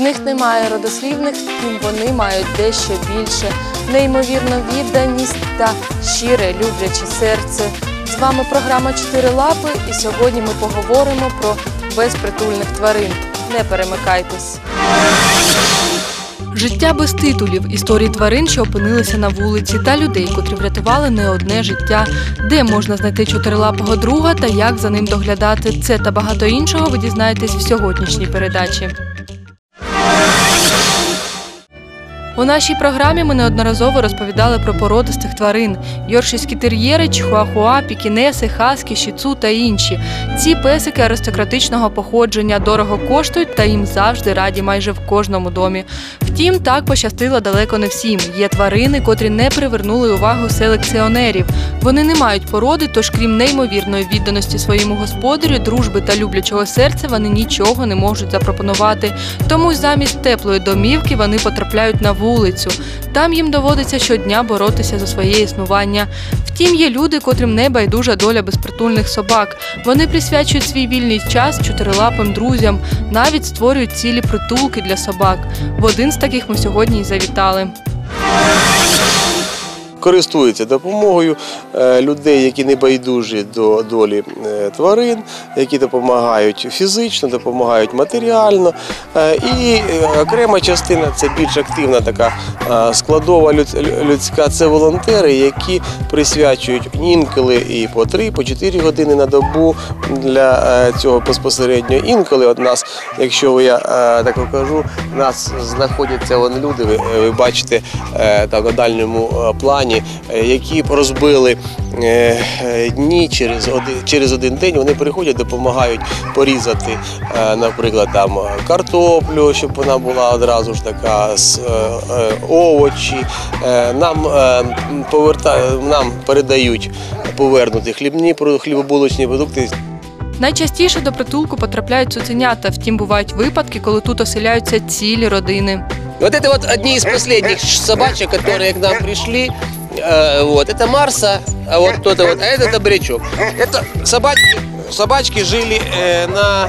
немає родослівних, втім вони мають дещо більше. Неймовірну відданість та щире любляче серце. З вами програма «Чотири лапи і сьогодні ми поговоримо про безпритульних тварин. Не перемикайтесь. Життя без титулів, історії тварин, що опинилися на вулиці, та людей, котрі врятували не одне життя, де можна знайти чотирилапого друга та як за ним доглядати. Це та багато іншого ви дізнаєтесь в сьогоднішній передачі. У нашій програмі ми неодноразово розповідали про породистих тварин: йоршиські тер'єри, чихуахуа, пікінеси, хаски, шіцу та інші. Ці песики аристократичного походження дорого коштують та їм завжди раді майже в кожному домі. Втім, так пощастило далеко не всім. Є тварини, котрі не привернули увагу селекціонерів. Вони не мають породи, тож крім неймовірної відданості своєму господарю, дружби та люблячого серця, вони нічого не можуть запропонувати. Тому замість теплої домівки вони потрапляють на вулицю. Там їм доводиться щодня боротися за своє існування. Втім, є люди, котрим не байдужа доля безпритульних собак. Вони присвячують свій вільний час чотирилапим друзям, навіть створюють цілі притулки для собак. В один з таких ми сьогодні й завітали. Користуються допомогою е, людей, які не байдужі до долі е, тварин, які допомагають фізично, допомагають матеріально. Е, І окрема частина це більш активна така складова людська. Це волонтери, які присвячують інколи і по 3, по 4 години на добу для цього безпосередньо. Інколи от нас, якщо я так кажу, нас знаходяться вон люди, ви, ви бачите там на дальньому плані, е, які розбили е, е, дні через один, через один день. Вони приходять, допомагають порізати, наприклад, там картоплю, щоб вона була одразу ж така, з, овочі. Нам е, поверта, нам передають повернути хлібні про- хлібобулочні продукти Найчастіше до притулку потрапляють цуценята, втім бувають випадки, коли тут оселяються цілі родини. Вот это вот одни из последних собачек, которые к нам пришли. Э, Вот, это Марса, а вот кто-то вот, а это Добрячок. Это собачки, собачки жили э, на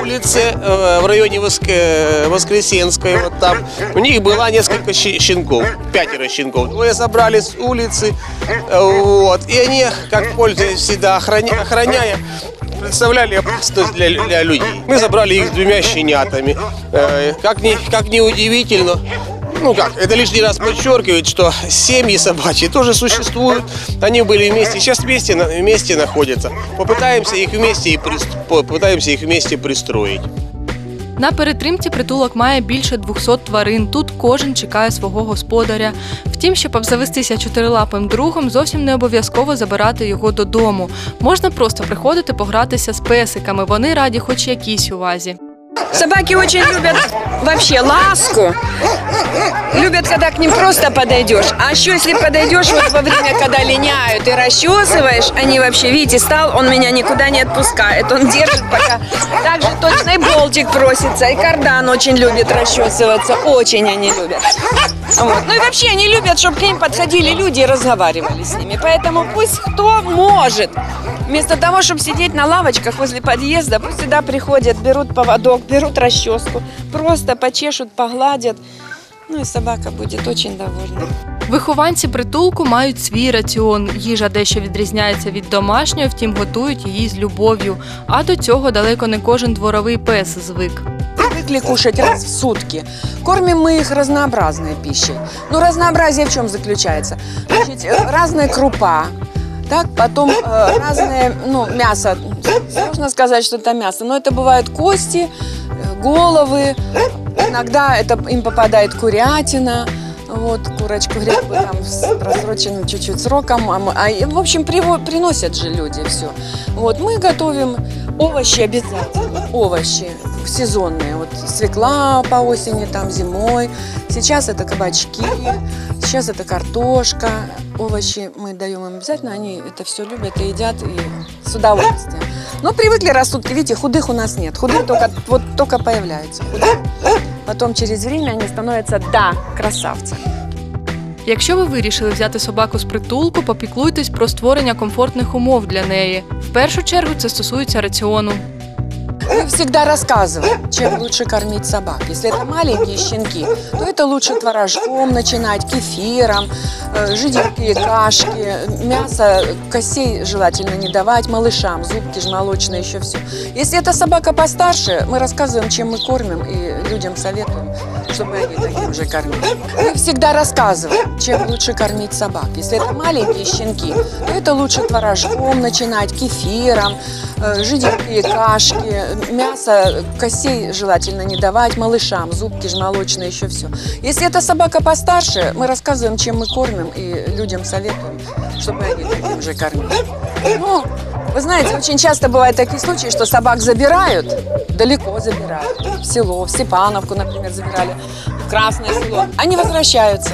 улице э, в районе Воск- э, Воскресенской, вот там. У них было несколько щи- щенков, пятеро щенков. Двое забрали с улицы, э, вот, и они, как пользуясь всегда охраня- охраняя, представляли опасность для, для людей. Мы забрали их с двумя щенятами. Э, Как ни, как ни удивительно, ну как, это лишний раз подчеркивает, что семьи собачьи тоже существуют. Они были вместе, сейчас вместе, на- вместе находятся. Попытаемся их вместе и пристро- попытаемся их вместе пристроить. На перетримці притулок має більше 200 тварин. Тут кожен чекає свого господаря. Втім, щоб обзавестися чотирилапим другом, зовсім не обов'язково забирати його додому. Можна просто приходити погратися з песиками. Вони раді, хоч якійсь увазі. Собаки очень любят вообще ласку. Любят, когда к ним просто подойдешь. А еще если подойдешь вот во время, когда линяют и расчесываешь, они вообще, видите, стал, он меня никуда не отпускает. Он держит пока. Также точно и болтик просится, и кардан очень любит расчесываться. Очень они любят. Вот. Ну и вообще они любят, чтобы к ним подходили люди и разговаривали с ними. Поэтому пусть кто может, вместо того, чтобы сидеть на лавочках возле подъезда, пусть сюда приходят, берут поводок, берут расческу, просто почешут, погладят. Ну и собака будет очень довольна. Вихованці притулку мають свій раціон. Їжа дещо відрізняється від домашньої, втім готують її з любов'ю. А до цього далеко не кожен дворовий пес звик. Привыкли кушать раз в сутки. Кормим мы их разнообразной пищей. Ну, разнообразие в чем заключается? Значит, э, разная крупа, так, потом э, разное, ну, мясо. Можно сказать, что это мясо, но это бывают кости, э, головы. Иногда это им попадает курятина. Вот, курочку гребку там с просроченным чуть-чуть сроком. А, а, в общем, приво- приносят же люди все. Вот, мы готовим овощи обязательно. Овощи сезонные. Вот свекла по осени, там зимой. Сейчас это кабачки, сейчас это картошка. Овощи мы даем им обязательно. Они это все любят и едят и с удовольствием. Но привыкли растут. Видите, худых у нас нет. Худые только, вот только появляются. Худые. Потом через время они становятся, да, красавцами. Якщо ви вирішили взяти собаку з притулку, попіклуйтесь про створення комфортних умов для неї. В першу чергу це стосується раціону. Мы всегда рассказываем, чем лучше кормить собак. Если это маленькие щенки, то это лучше творожком начинать, кефиром, э, жиденькие кашки, мясо, костей желательно не давать малышам, зубки же молочные, еще все. Если это собака постарше, мы рассказываем, чем мы кормим и людям советуем, Чтобы они таким же кормили. Мы всегда рассказываем, чем лучше кормить собак. Если это маленькие щенки, то это лучше творожком начинать, кефиром, э, жиденькие кашки, мясо, костей желательно не давать малышам, зубки же молочные, еще все. Если это собака постарше, мы рассказываем, чем мы кормим и людям советуем, чтобы они таким же кормили. Ну, вы знаете, очень часто бывают такие случаи, что собак забирают, далеко забирают, в село, в Степановку, например, забирали, в Красное село. Они возвращаются.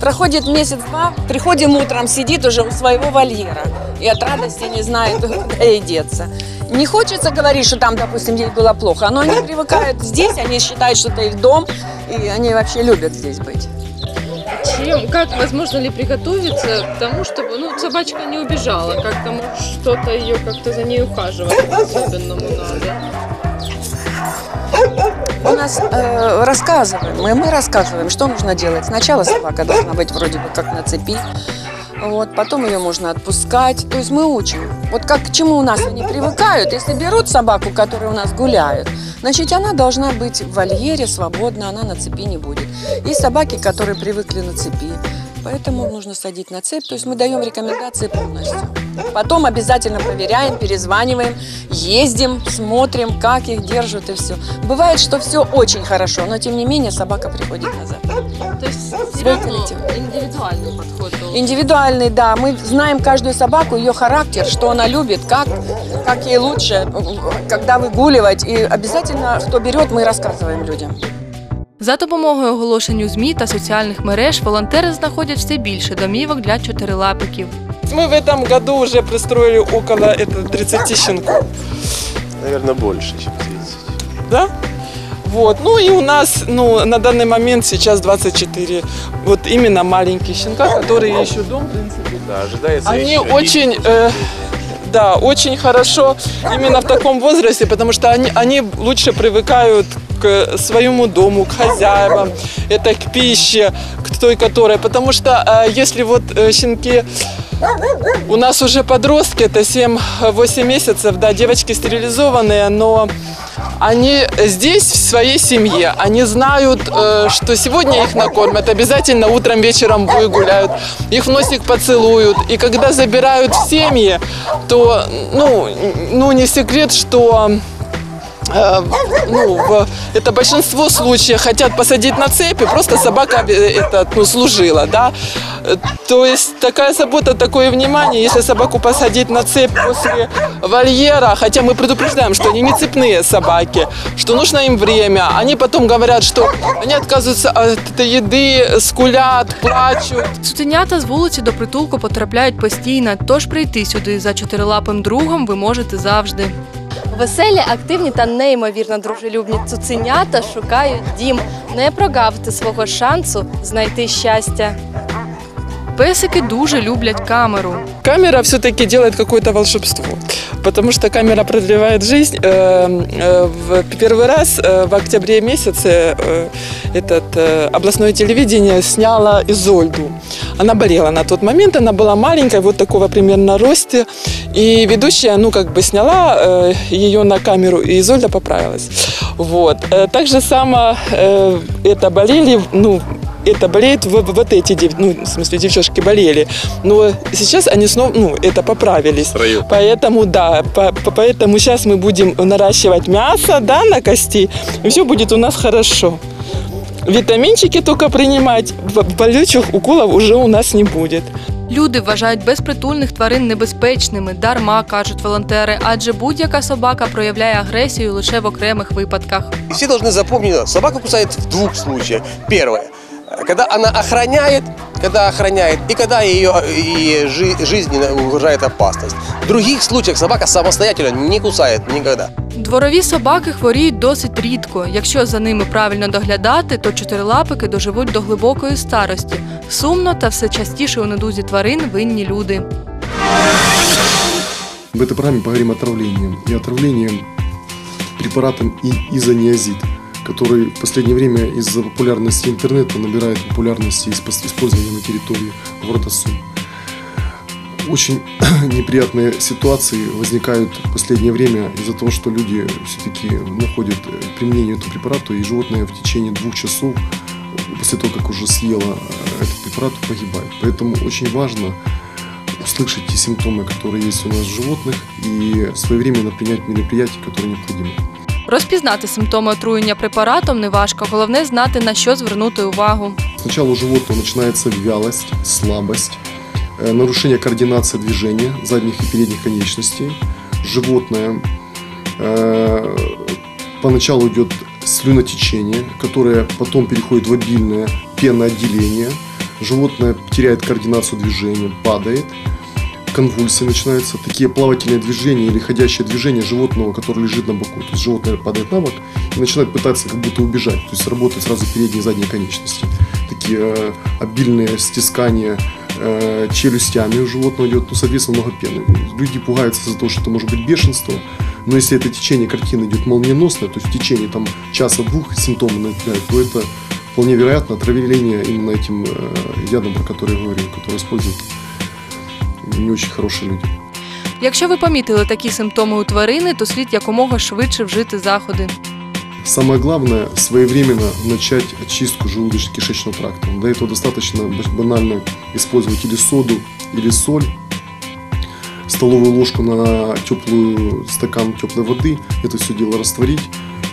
Проходит месяц-два, приходим утром, сидит уже у своего вольера и от радости не знает, куда ей деться. Не хочется говорить, что там, допустим, ей было плохо, но они привыкают здесь, они считают, что это их дом, и они вообще любят здесь быть. Чем, как возможно ли приготовиться к тому, чтобы ну, собачка не убежала? Как-то что-то ее как-то за ней ухаживать особенному надо. У нас э, рассказываем, мы, мы рассказываем, что нужно делать. Сначала собака должна быть вроде бы как на цепи, вот, потом ее можно отпускать. То есть мы учим. Вот как к чему у нас они привыкают. Если берут собаку, которая у нас гуляет, значит, она должна быть в вольере, свободна, она на цепи не будет. Есть собаки, которые привыкли на цепи. Поэтому нужно садить на цепь. То есть мы даем рекомендации полностью. Потом обязательно проверяем, перезваниваем, ездим, смотрим, как их держат и все. Бывает, что все очень хорошо, но тем не менее собака приходит назад. То есть все равно индивидуальный подход. должен. Индивидуальный, да. Мы знаем каждую собаку, ее характер, что она любит, как, как ей лучше, когда выгуливать. И обязательно, кто берет, мы рассказываем людям. За допомогою оголошень у ЗМІ та соціальних мереж волонтери знаходять все більше домівок для чотирилапиків. Мы в этом году уже пристроили около это, 30 щенков. Наверное, больше, чем 30. Да? Вот. Ну и у нас ну, на данный момент сейчас 24 вот именно маленькие щенка, которые ищут дом, в принципе. Да, ожидается Они еще очень, э, да, очень хорошо именно в таком возрасте, потому что они, они лучше привыкают к своему дому, к хозяевам, это к пище, к той, которая, потому что э, если вот э, щенки у нас уже подростки, это 7-8 месяцев, да, девочки стерилизованные, но они здесь, в своей семье, они знают, э, что сегодня их накормят, обязательно утром, вечером выгуляют, их в носик поцелуют. И когда забирают в семьи, то, ну, ну не секрет, что ну, в- это большинство случаев хотят посадить на цепи, просто собака э, это, ну, служила, да. Э, То есть такая забота, такое внимание, если собаку посадить на цепь после вольера, хотя мы предупреждаем, что они не цепные собаки, что нужно им время, они потом говорят, что они отказываются от этой еды, скулят, плачут. Цуценята з вулиці до притулку потрапляють постійно, тож прийти сюди за чотирилапим другом ви можете завжди. Веселі, активні та неймовірно дружелюбні цуценята шукають дім. Не прогавте свого шансу знайти щастя. Песики дуже люблять камеру. Камера все-таки делает какое-то волшебство, потому что камера продлевает жизнь. Э, э, В первый раз э, в октябре месяце этот областное телевидение сняло Изольду. Она болела на тот момент, она была маленькая, вот такого примерно росте, и ведущая, ну, как бы сняла ее на камеру, и Изольда поправилась. Вот. Так же само это болели, ну, это болеют вот, вот эти, дев- ну, в смысле, девчонки болели. Но сейчас они снова, ну, это поправились. Поэтому, да, по- по- поэтому сейчас мы будем наращивать мясо, да, на кости, и все будет у нас хорошо. Витаминчики только принимать, б- болючих уколов уже у нас не будет. Люди вважають безпритульних тварин небезпечними, дарма кажуть волонтери, адже будь-яка собака проявляє агресію лише в окремих випадках. И все должны запомнить, собака кусает в двух случаях. Первое, когда она охраняет, когда охраняет, и когда ее и жи- жизни угрожает опасность. В других случаях собака самостоятельно не кусает никогда. Дворові собаки хворіють досить рідко. Якщо за ними правильно доглядати, то чотирилапики доживуть до глибокої старості. Сумно та все частіше у недузі тварин винні люди. В этой программе поговорим о отравлении. И отравление препаратом и изониазид, который в последнее время из-за популярности интернета набирает популярности и спос- использования на территории города Сум. Очень неприятные ситуации возникают в последнее время из-за того, что люди все-таки находят э, применение этому препарату, и животное в течение двух часов после того, как уже съело э, этот препарат, погибает. Поэтому очень важно услышать те симптомы, которые есть у нас в животных, и своевременно принять мероприятия, которые необходимы. Розпізнати симптоми отруєння препаратом неважко, головне знати на що звернути увагу. Сначала у животного начинается вялость, слабость, э, нарушение координации движения задних и передних конечностей. Животное э, идет слюнотечение, которое потом переходит в обильное пеноотделение. Животное теряет координацию движения, падает. Конвульсии начинаются, такие плавательные движения или ходящее движение животного, которое лежит на боку. То есть животное падает на бок и начинает пытаться как будто убежать. То есть работают сразу передние и задние конечности. Такие э, обильные стискания э, челюстями у животного идет, ну, соответственно, много пены. Люди пугаются из-за того, что это может быть бешенство, но если это течение картины идет молниеносное, то есть в течение там часа-двух симптомы напрягают, то это вполне вероятно отравление именно этим э, ядом, про который я говорил, который используют не очень хорошие люди. Якщо ви помітили такі симптоми у тварини, то слід якомога швидше вжити заходи. Самое главное – своевременно начать очистку желудочно-кишечного тракта. Для этого достаточно б- банально использовать или соду, или соль, столовую ложку на теплую стакан теплой воды, это все дело растворить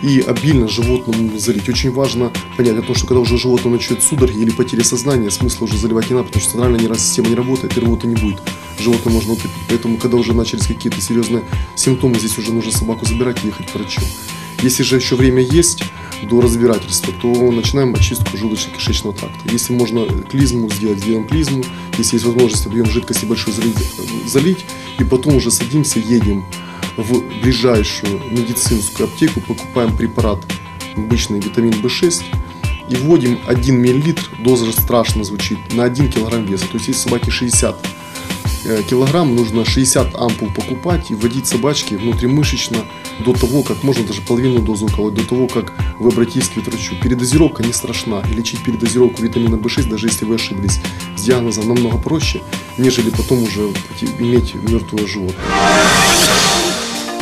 и обильно животному залить. Очень важно понять о том, что когда уже животное начнет судороги или потери сознания, смысла уже заливать не надо, потому что центральная нервная система не работает, и рвоты не будет. Животное можно утопить. Поэтому, когда уже начались какие-то серьезные симптомы, здесь уже нужно собаку забирать и ехать к врачу. Если же еще время есть до разбирательства, то начинаем очистку желудочно-кишечного тракта. Если можно клизму сделать, сделаем клизму. Если есть возможность объем жидкости большой залить, залить и потом уже садимся, едем в ближайшую медицинскую аптеку, покупаем препарат обычный витамин В6 и вводим 1 мл, доза страшно звучит, на 1 килограмм веса. То есть если собаке 60 э, килограмм, нужно 60 ампул покупать и вводить собачке внутримышечно до того, как можно даже половину дозы уколоть, до того, как вы обратитесь к ветврачу. Передозировка не страшна. И лечить передозировку витамина В6, даже если вы ошиблись с диагнозом, намного проще, нежели потом уже иметь мертвое животное.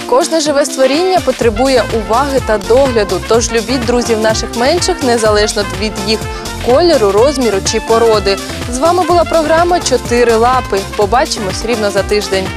Кожне живе створіння потребує уваги та догляду. Тож любіть друзів наших менших незалежно від їх кольору, розміру чи породи. З вами була програма Чотири лапи. Побачимось рівно за тиждень.